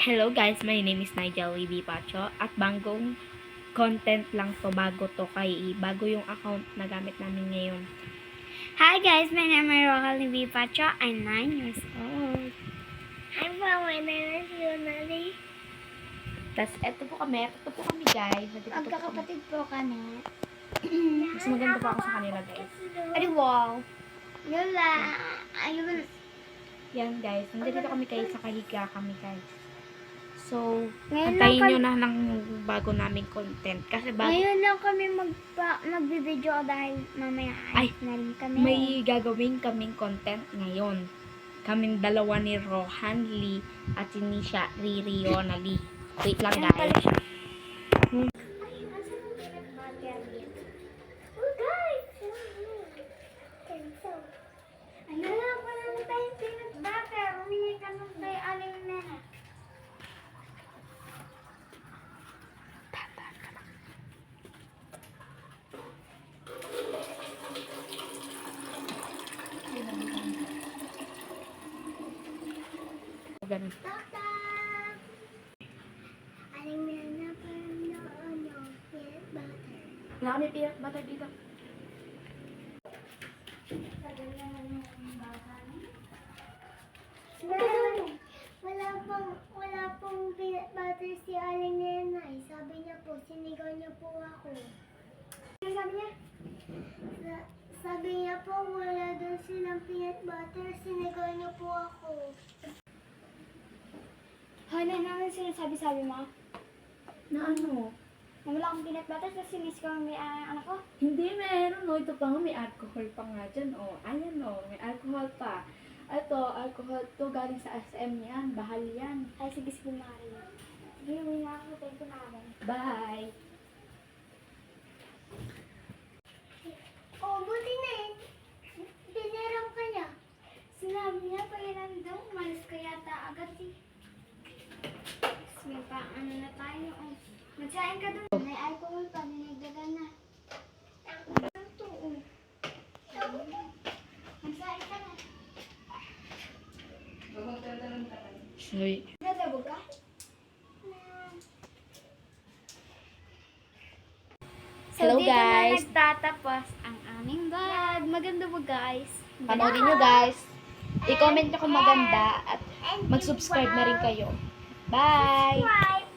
Hello guys, my name is Nigel Levy Pacho at bagong content lang to bago to kay bago yung account na gamit namin ngayon. Hi guys, my name is Rochelle Livi Pacho. I'm 9 years old. I'm from my name is Yunali. Tapos eto po kami, eto po kami guys. Magkakapatid po kami. Mas maganda pa ako sa kanila guys. Ay, wow. Yun lang. Ayun. Yan guys, nandito kami kayo sa kahiga kami guys. So, Ngayon antayin nyo na ng bago naming content. Kasi bago, ngayon lang kami magpa, magbibideo dahil mamaya Ay, na rin kami. may gagawin kaming content ngayon. Kaming dalawa ni Rohan Lee at si Nisha Ririona Lee. Wait lang guys. Oh guys! Ano na pala na tayong peanut butter? Humingi ka nung kay Aling Nena. Ganun. Tata! Aling Nena parang na ano, peanut butter. Wala kami peanut butter dito. Wala pong, wala pong peanut butter si Aling Nenay. Sabi niya po, sinigaw niyo po ako. Ano sabi niya? Sa- sabi niya po, wala daw silang peanut butter, sinigaw niyo po ako. Ano sinasabi-sabi mo? Na ano? Na wala akong peanut butter, tapos sinisigaw may ah, anak ko? Hindi, meron. No. Ito pa nga, may alcohol pa nga dyan. Oh. Ayan, oh. May alcohol pa. Ito, alcohol to galing sa SM yan. Bahal yan. Ay, sige, sige, Mari. Sige, uwi na ako. Thank you, Mari. Bye! Oh, buti na eh. Pinaram ka niya. Sinabi niya, pairan daw. Umalis ka yata agad eh. May pa, ano na tayo. Oh. Magsain ka doon. May alcohol pa, ninagdagan na. Oh. Magsain ka? Hello, dito guys. na nagtatapos ang aming vlog. Maganda ba guys? Panoodin nyo guys. I-comment nyo kung maganda at mag-subscribe na rin kayo. Bye!